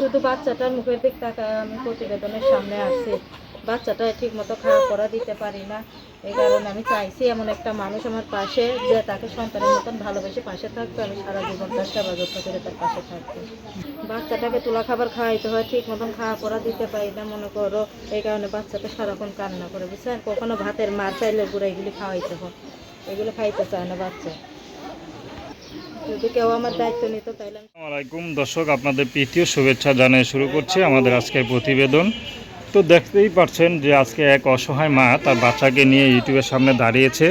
শুধু বাচ্চাটার মুখের দিক তাকায় আমি প্রতিবেদনের সামনে আসছি বাচ্চাটা ঠিক মতো খাওয়া করা দিতে পারি না। এই কারণে আমি চাইছি এমন একটা মানুষ আমার পাশে, যে তাকে সন্তানের মতন ভালোবেসে পাশে থাকতো আমি সারা জীবন তার সেবা যত্ন করে তার পাশে থাকব। বাচ্চাটাকে তুলা খাবার খাওয়াইতে হয় ঠিক মতন খাওয়া করা দিতে পারি না, মনে করো। এই কারণে বাচ্চাটা সারাক্ষণ কান্না করে, বুঝছেন? কখনো ভাতের মার চাইলে গুঁড়ো এগুলি খাওয়াইতে হয়। এগুলো খাইতে চায় না বাচ্চা। যদি কেউ আমার দায়িত্ব নিত তাহলে আলাইকুম। দর্শক আপনাদের প্রীতীয় শুভেচ্ছা জানিয়ে শুরু করছি আমাদের আজকের প্রতিবেদন। তো দেখতেই পাচ্ছেন যে আজকে এক অসহায় মা তার বাচ্চাকে নিয়ে ইউটিউবের সামনে দাঁড়িয়েছে।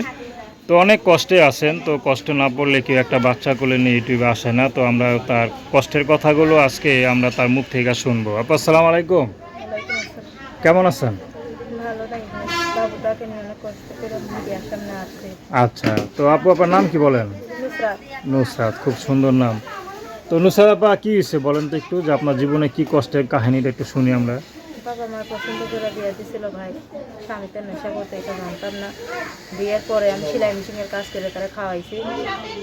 তো অনেক কষ্টে আছেন তো কষ্ট না পড়লে কেউ একটা বাচ্চা কোলে নিয়ে ইউটিউবে আসে না। তো আমরা তার কষ্টের কথাগুলো আজকে আমরা তার মুখ থেকে শুনব। আপু আসসালামু আলাইকুম। কেমন আছেন? আচ্ছা তো আপু আপনার নাম কি বলেন? নুসরাত। নুসরাত খুব সুন্দর নাম। তো নুসরাত আপা কী হয়েছে বলেন তো একটু যে আপনার জীবনে কি কষ্টের কাহিনীটা একটু শুনি আমরা। বাবা মা পছন্দ করে বিয়ে দিছিল ভাই স্বামীতে নেশা করতে এটা জানতাম না। বিয়ের পরে আমি সেলাই মেশিনের কাজ করে তারা খাওয়াইছি।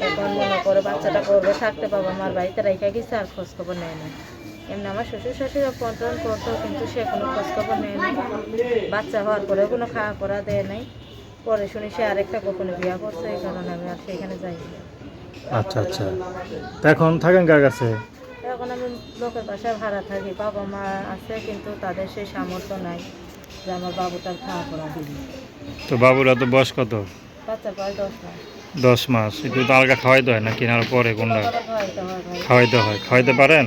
এখন মনে করে বাচ্চাটা করবে থাকতে বাবা মার বাড়িতে রেখে গেছে আর খোঁজ খবর নেয় না এমনি আমার শ্বশুর শাশুড়ি পন্টন করতো কিন্তু সে কোনো খোঁজ খবর নেয় না বাচ্চা হওয়ার পরে কোনো খাওয়া করা দেয় নাই। পরে শুনি সে আরেকটা গোপনে বিয়ে করছে এই কারণে আমি আর সেখানে যাই আচ্ছা আচ্ছা। তো এখন থাকেন কার কাছে? এখন আমি লোকের বাসায় ভাড়া থাকি বাবা মা আছে কিন্তু তাদের সেই সামর্থ্য নাই যে আমার বাবুটার খাওয়া পড়া দিবি। তো বাবুরা তো বয়স কত? বাচ্চা বয়স দশ মাস। দশ মাস। একটু তো আলগা খাওয়াইতে হয় না কেনার পরে কোনটা? খাওয়াইতে হয়। খাওয়াইতে হয়। খাওয়াইতে পারেন?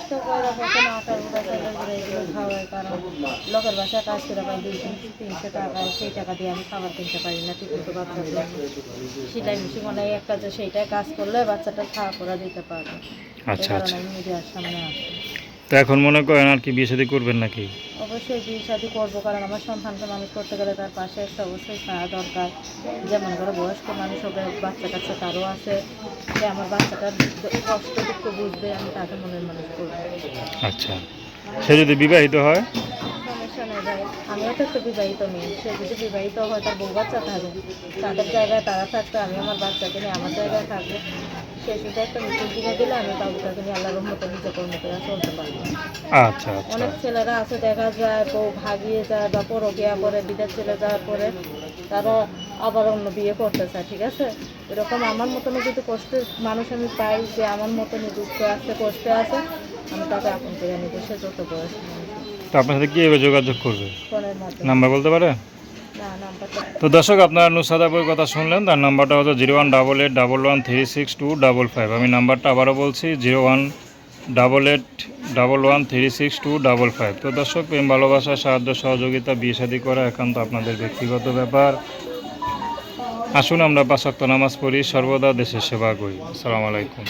কষ্ট করে কখনো আটার গুঁড়া চালের গুঁড়া এগুলো খাওয়াই কারণ। লোকের বাসায় কাজ করে পাই দুই তিনশো তিনশো টাকা সেই টাকা দিয়ে আমি খাবার কিনতে পারি না ঠিক মতো বাচ্চার জন্য সেটাই বেশি মনে হয় একটা যে সেইটাই কাজ করলে বাচ্চাটা খাওয়া করা দিতে পারবে। আচ্ছা কারণে আচ্ছা। আমি মিডিয়ার সামনে আসি। তো এখন মনে করেন আর কি বিয়ে শাদী করবেন নাকি? অবশ্যই বিয়ে শাদি করব কারণ আমার সন্তানকে মানুষ করতে গেলে তার পাশে একটা অবশ্যই ছায়া দরকার। যেমন করে বয়স্ক মানুষ হবে বাচ্চা কাচ্চা তারও আছে যে আমার বাচ্চাটার কষ্ট দুঃখ বুঝবে আমি তাকে মনের মানুষ করব। আচ্ছা সে যদি বিবাহিত হয়? আমিও তো একটা বিবাহিত মেয়ে সে যদি বিবাহিত হয় তার বউ বাচ্চা থাকবে তাদের জায়গায় তারা থাকবে আমি আমার বাচ্চাকে নিয়ে আমার জায়গায় থাকব। সে শুধু একটা মিটিং কিনে দিলে আমি বাবুটাকে নিয়ে আল্লাহর মতো নিজে কর্ম করে চলতে পারব। আচ্ছা আচ্ছা। অনেক ছেলেরা আছে দেখা যায় বউ ভাগিয়ে যায় বা করে বিদেশ চলে যাওয়ার পরে তারা আবার অন্য বিয়ে করতে চায় ঠিক আছে? এরকম আমার মতন যদি কষ্টের মানুষ আমি পাই যে আমার মতন দুঃখ আছে কষ্টে আছে আমি তাকে আপন করে নিব সে যত বয়স তো আপনার সাথে কীভাবে যোগাযোগ করবে? নাম্বার বলতে নাম্বারটা তো দর্শক, আপনারা নুসাদ আপুর কথা শুনলেন, তার নাম্বারটা হচ্ছে zero one double eight double one three six two double five. আমি নাম্বারটা আবারও বলছি, zero one double eight double one three six two double five. তো দর্শক, প্রেম, ভালোবাসা, সাহায্য, সহযোগিতা, বিয়ে শাদী করা একান্ত আপনাদের ব্যক্তিগত ব্যাপার। আসুন আমরা পাঁচক্ত নামাজ পড়ি, সর্বদা দেশের সেবা করি। আসসালামু আলাইকুম।